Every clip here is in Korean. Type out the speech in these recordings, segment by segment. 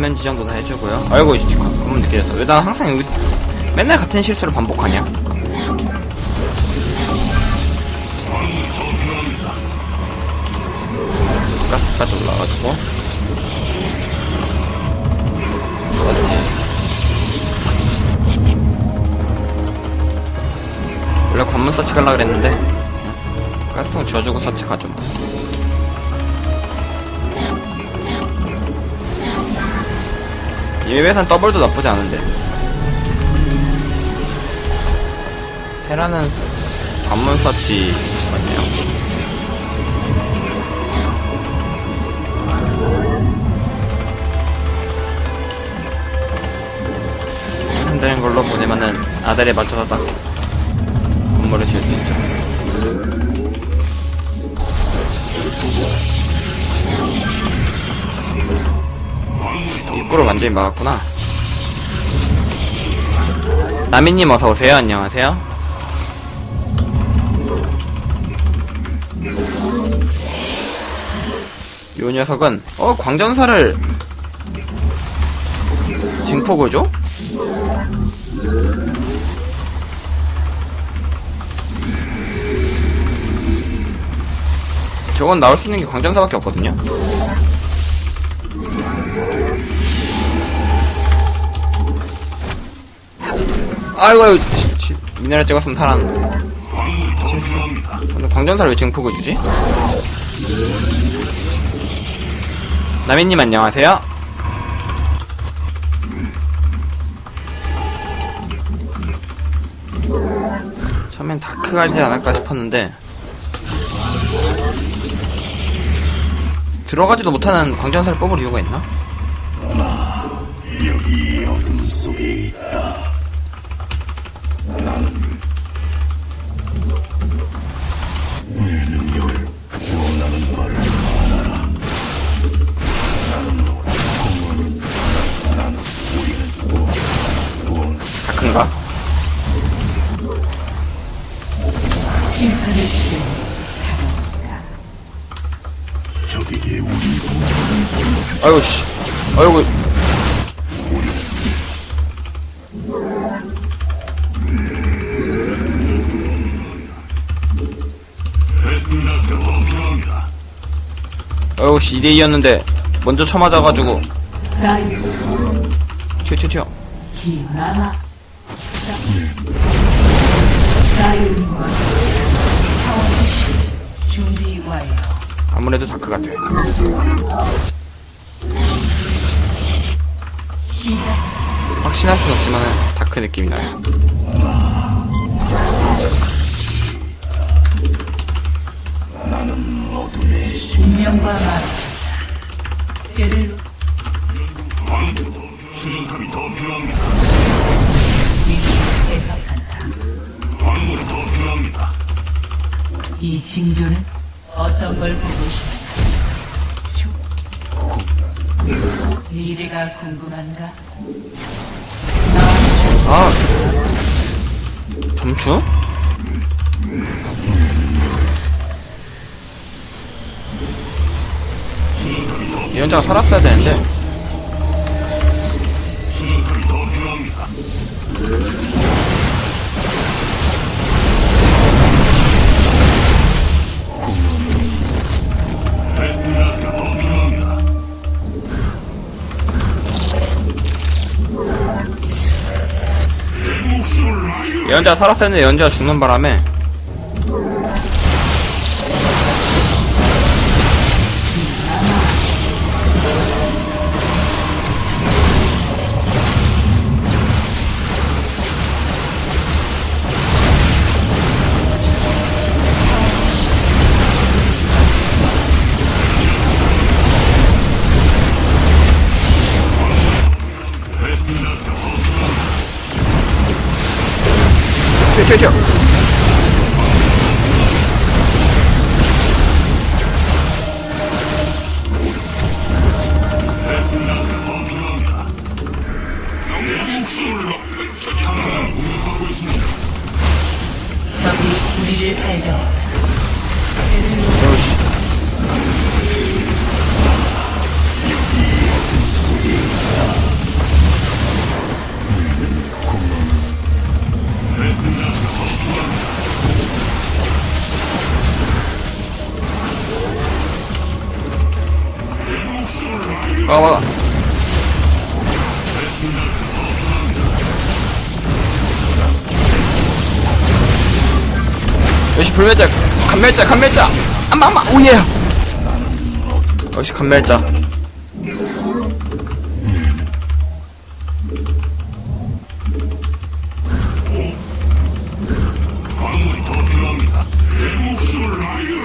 화면 지정도 다 해주고요. 아이고, 이제 검은 느껴졌어. 왜난 항상 여기 맨날 같은 실수를 반복하냐? 가스까지 올라가지고. 원래 관문 서치 가려고 그랬는데 가스통 지어주고 서치 가죠 뭐. 예외산 더블도 나쁘지 않은데. 테라는 관문 서치 맞네요. 흔드는 걸로 보내면은 아들에 맞춰서 딱 건물을 지을 수 있죠 입구를 완전히 막았구나. 나미님 어서오세요. 안녕하세요. 요 녀석은 어 광전사를 줘? 저건 나올 수 있는 게 광전사밖에 없거든요 아이고 아이고 치, 치, 미네랄 찍었으면 살았는데 실수 근데 광전사를 왜 증폭을 주지? 나미님 안녕하세요 처음엔 다크 가지 않을까 싶었는데 들어가지도 못하는 광전사를 뽑을 이유가 있나? 여기 어둠 속에 있다. 내 능력을 원하는 바를 말하라. 나는 공원은 나는 우리는 원, 원, 다크인가? 심판의 시간 적에게 우리 보여주자. 아이고 씨 아이고 아이고 씨 2대2였는데 먼저 쳐맞아가지고. 튀어 튀어 튀어. 아무래도 다크 같아. 확신할 순 없지만 다크 느낌이 나요 나는 어둠의 신. 운명과 마주쳤다 때를 수정탑이 더 필요합니다. 해석한다 광물이 더 필요합니다. 이 징조는 어떤 걸 보고 싶나 미래가 궁금한가? 아 점추? 이 연자가 살았어야 되는데. 이 연자가 살았어야 했는데 연자가 죽는 바람에 튀어 튀어 튀어 막아 막아 역시 불멸자 간멸자 간멸자 암마 오예 역시 간멸자 광물이 더 필요합니다. 내 목숨을 아유해.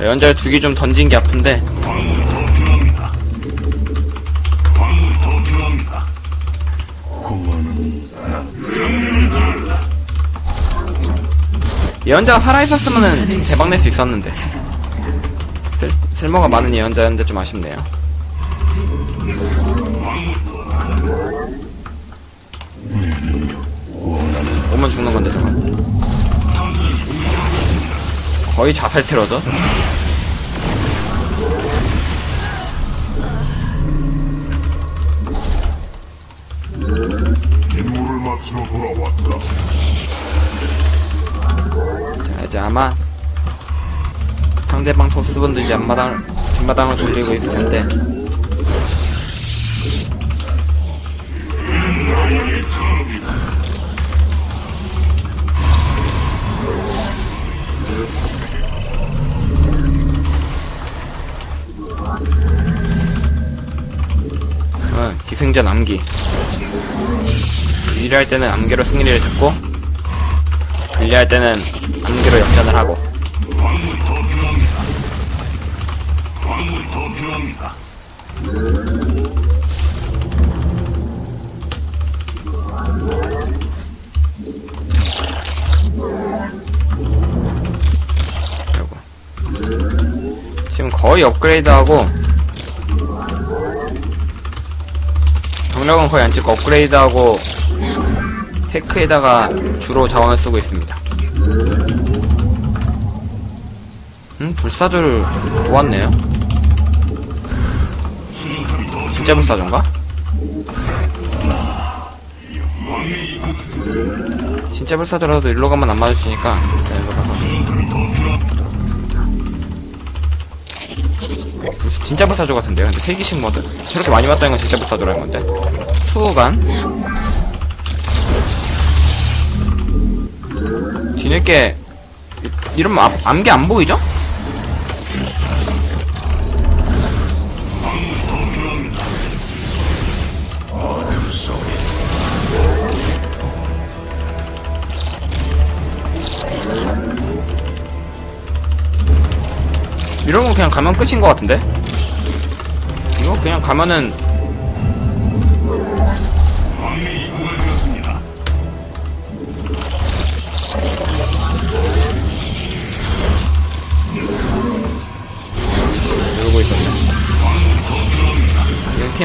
연자를 두개좀 던진 게 아픈데 예언자가 살아있었으면 대박 낼 수 있었는데. 쓸, 쓸모가 많은 예언자였는데 좀 아쉽네요. 오면 죽는 건데 저건 거의 자살 테러죠 아마 상대방 토스분도 이제 앞마당 뒷마당을 돌리고 있을 텐데. 어, 기승전 암기. 유리할 때는 암기로 승리를 잡고 불리할 때는 암기로 역전을 하고 광물이 더 필요합니다. 광물이 더 필요합니다. 지금 거의 업그레이드하고 병력은 거의 안 찍고 업그레이드하고 테크에다가 주로 자원을 쓰고 있습니다 음? 불사조를 모았네요 진짜 불사조인가? 진짜 불사조라도 일로 가면 안 맞아주니까 진짜 불사조 같은데요? 근데 세기식 모드? 저렇게 많이 왔다는 건 진짜 불사조라는 건데 투간 뒤늦게 이- 이러면 앞, 암기 안 보이죠? 이러면 그냥 가면 끝인 것 같은데? 이거 그냥 가면은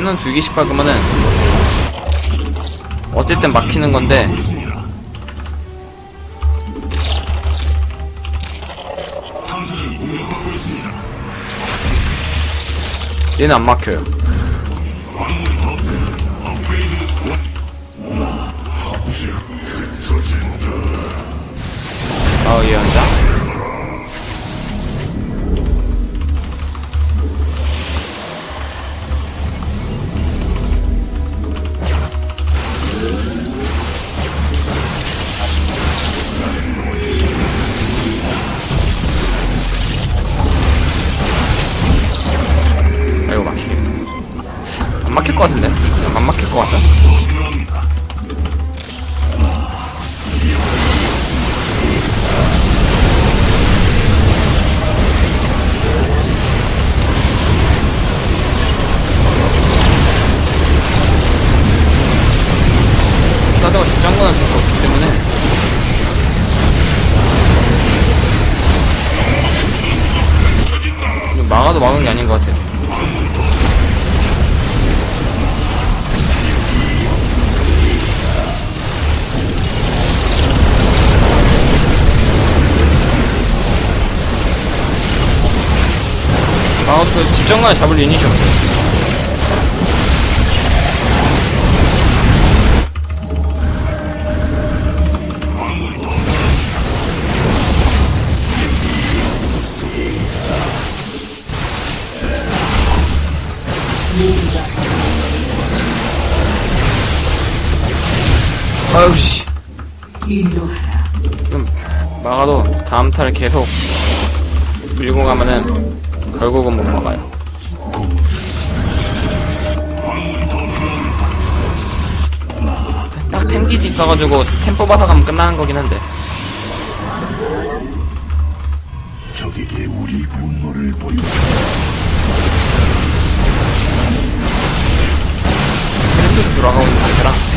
캐논 두 개씩 박으면은 어쨌든 막히는 건데. 얘는 안 막혀요. 아, 얘 앉아? 아 것 같은데? 그냥 안 막힐 것 같아. 싸다가 거는 될수 없기 때문에 막아도 막은 게 아닌 것 같아. 마 걱정마 잡을 유닛이 없어 아유씨. 그럼 막아도 다음 타를 계속 밀고 가면은 결국은 못 막아요. 있어가지고 템 뽑아서 가면 끝나는 거긴 한데. 적에게 우리 분노를 보여. 캐릭터도 돌아가고 있는 상태라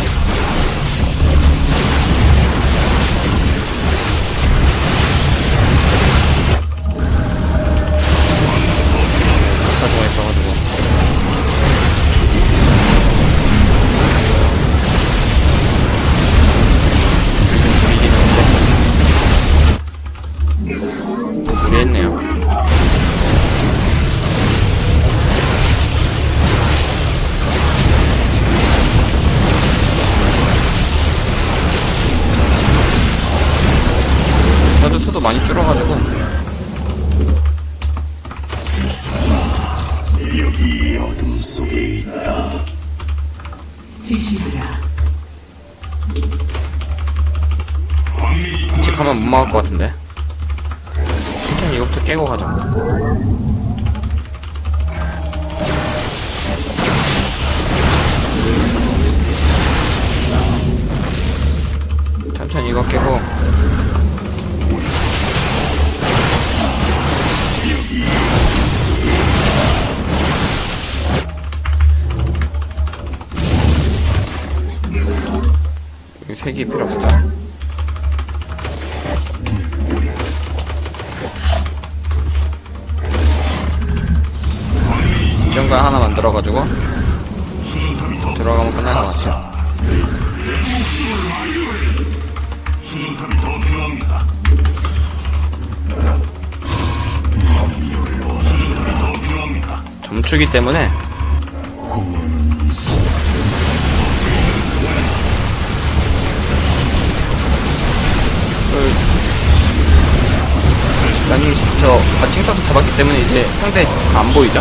정관 하나 만들어가지고 들어가면 끝날 것 같아. 수정탑이 더 필요합니다 수정탑이 더 필요합니다 점추기 때문에 그 나님 저 마칭석도 잡았기 때문에 이제 상대 안 보이죠?